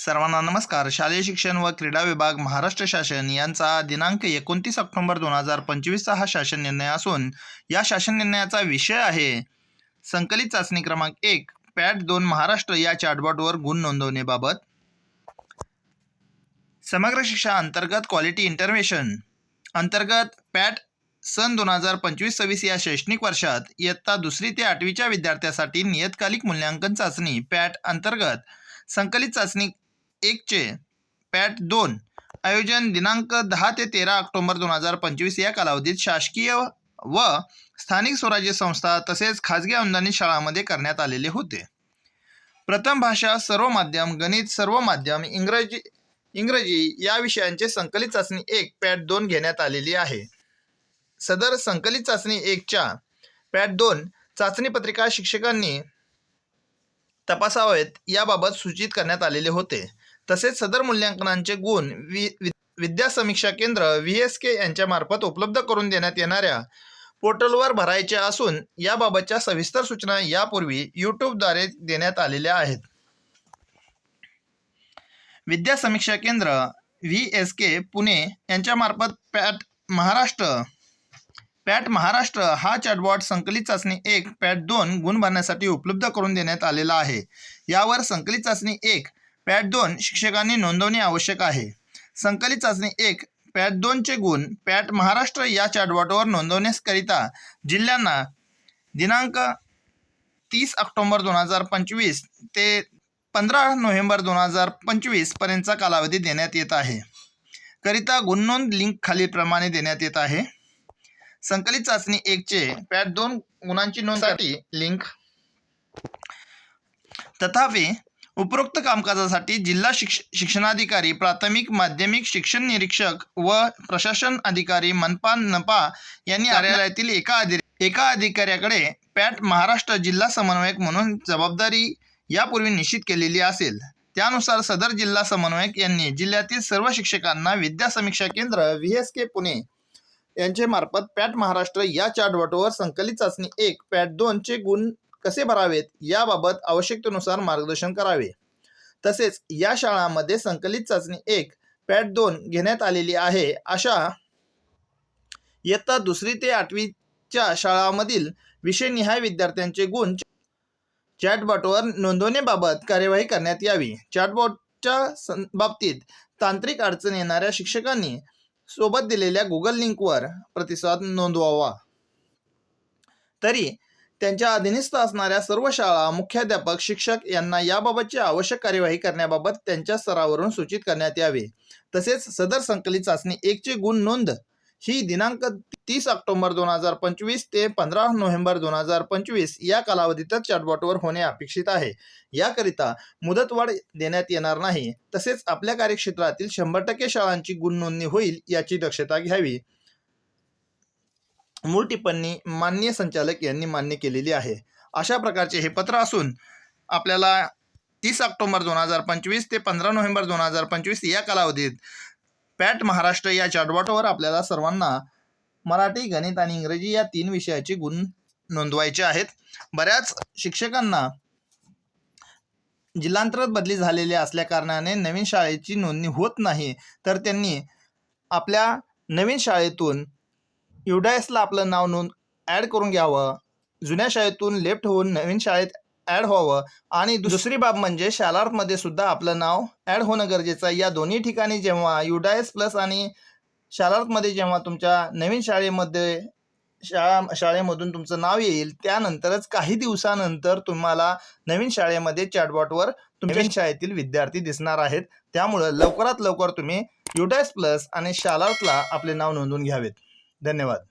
सर्वांना नमस्कार. शालेय शिक्षण व क्रीडा विभाग महाराष्ट्र शासन यांचा दिनांक एकोणतीस ऑक्टोंबर दोन हजार पंचवीसचा हा शासन निर्णय असून या शासन निर्णयाचा विषय आहे संकलित चाचणी क्रमांक एक पॅट दोन महाराष्ट्र या चॅटबॉटवर गुण नोंदवणेबाबत समग्र शिक्षा अंतर्गत क्वालिटी इंटरव्हेशन अंतर्गत पॅट सन दोन हजार पंचवीस सव्वीस या शैक्षणिक वर्षात इयत्ता दुसरी ते आठवीच्या विद्यार्थ्यासाठी नियतकालिक मूल्यांकन चाचणी पॅट अंतर्गत संकलित चाचणी एकचे पॅट दोन आयोजन दिनांक दहा ते तेरा ऑक्टोबर दोन हजार पंचवीस या कालावधीत शासकीय व स्थानिक स्वराज्य संस्था तसेच खाजगी अनुदानित शाळांमध्ये करण्यात आलेले होते. प्रथम भाषा सर्व माध्यम गणित सर्व माध्यम इंग्रजी इंग्रजी या विषयांचे संकलित चाचणी एक पॅट दोन घेण्यात आलेली आहे. सदर संकलित चाचणी एकच्या पॅट दोन चाचणी पत्रिका शिक्षकांनी तपासावेत याबाबत सूचित करण्यात आलेले होते. तसेच सदर मूल्यांकनांचे गुण वि विद्या समीक्षा केंद्र व्ही एस के यांच्यामार्फत उपलब्ध करून देण्यात येणाऱ्या पोर्टलवर भरायचे असून याबाबतच्या सविस्तर सूचना यापूर्वी यूट्यूबद्वारे देण्यात आलेल्या आहेत. विद्या समीक्षा केंद्र व्ही एस के पुणे यांच्यामार्फत पॅट महाराष्ट्र पॅट महाराष्ट्र हा चॅटबॉट संकलित चाचणी एक पॅट दोन गुण भरण्यासाठी उपलब्ध करून देण्यात आलेला आहे. यावर संकलित चाचणी एक पॅट दोन शिक्षकांनी नोंदवणे आवश्यक आहे. संकलित चाचणी एक पॅट दोनचे गुण पॅट महाराष्ट्र या चॅटबॉटवर नोंदवण्याकरिता जिल्ह्यांना दिनांक तीस ऑक्टोंबर दोन हजार पंचवीस ते पंधरा नोव्हेंबर दोन हजार पंचवीस पर्यंतचा कालावधी देण्यात येत आहे. करिता गुणनोंद लिंक खालीलप्रमाणे देण्यात येत आहे. संकलित चाचणी एकचे पॅट दोन गुणांची नोंदसाठी लिंक. तथापि उपरोक्त कामकाजासाठी जिल्हा शिक्ष शिक्षणाधिकारी प्राथमिक माध्यमिक शिक्षण निरीक्षक व प्रशासन अधिकारी मनपा नपा यांनी कार्यालयातील एका अधि एका अधिकाऱ्याकडे पॅट महाराष्ट्र जिल्हा समन्वयक म्हणून जबाबदारी यापूर्वी निश्चित केलेली असेल. त्यानुसार सदर जिल्हा समन्वयक यांनी जिल्ह्यातील सर्व शिक्षकांना विद्या समीक्षा केंद्र व्ही एस के पुणे यांचे मार्फत पॅट महाराष्ट्र या चार्टबॉटवर संकलित चाचणी एक पॅट दोनचे गुण कसे भरावेत? याबाबत आवश्यकतेनुसार मार्गदर्शन करावे. तसेच या शाळांमध्ये संकलित चाचणी एक पॅट दोन घेण्यात आलेली आहे. अशा इयत्ता दुसरी ते आठवीच्या शाळांमधील विषयनिहाय विद्यार्थ्यांचे गुण चॅटबॉटवर नोंदवण्याबाबत कार्यवाही करण्यात यावी. चॅटबॉटच्या बाबतीत तांत्रिक अडचण येणाऱ्या शिक्षकांनी सोबत दिलेल्या गुगल लिंकवर प्रतिसाद नोंदवावा. तरी त्यांच्या अधीनस्थ असणाऱ्या सर्व शाळा मुख्याध्यापक शिक्षक यांना याबाबतची आवश्यक कार्यवाही करण्याबाबत त्यांच्या स्तरावरून सूचित करण्यात यावे. तसेच सदर संकलित चाचणी एकची गुण नोंद ही दिनांक तीस ऑक्टोबर दोन हजार पंचवीस ते पंधरा नोव्हेंबर दोन हजार पंचवीस या कालावधीतच चॅटबॉटवर होणे अपेक्षित आहे. याकरिता मुदतवाढ देण्यात येणार नाही. तसेच आपल्या कार्यक्षेत्रातील शंभर टक्के शाळांची गुण नोंदणी होईल याची दक्षता घ्यावी. मूळ टिप्पणी माननीय संचालक यांनी मान्य केलेली आहे. अशा प्रकारचे हे पत्र असून आपल्याला तीस ऑक्टोबर दोन हजार पंचवीस ते पंधरा नोव्हेंबर दोन हजार पंचवीस या कालावधीत पॅट महाराष्ट्र या चॅटबॉटवर आपल्याला सर्वांना मराठी गणित आणि इंग्रजी या तीन विषयाचे गुण नोंदवायचे आहेत. बऱ्याच शिक्षकांना जिल्हांतरात बदली झालेली असल्या कारणाने नवीन शाळेची नोंदणी होत नाही तर त्यांनी आपल्या नवीन शाळेतून युडायसला आपलं नाव नोंद ॲड करून घ्यावं. जुन्या शाळेतून लेफ्ट होऊन नवीन शाळेत ॲड व्हावं. आणि दुसरी बाब म्हणजे शालार्थमध्ये सुद्धा आपलं नाव ॲड होणं गरजेचं आहे. या दोन्ही ठिकाणी जेव्हा युडायस प्लस आणि शालार्थमध्ये जेव्हा तुमच्या नवीन शाळेमध्ये शाळा शाळेमधून तुमचं नाव येईल त्यानंतरच काही दिवसानंतर तुम्हाला नवीन शाळेमध्ये चॅटबॉटवर तुमच्या शाळेतील विद्यार्थी दिसणार आहेत. त्यामुळं लवकरात लवकर तुम्ही युडायस प्लस आणि शालार्थला आपले नाव नोंदवून घ्यावेत. धन्यवाद.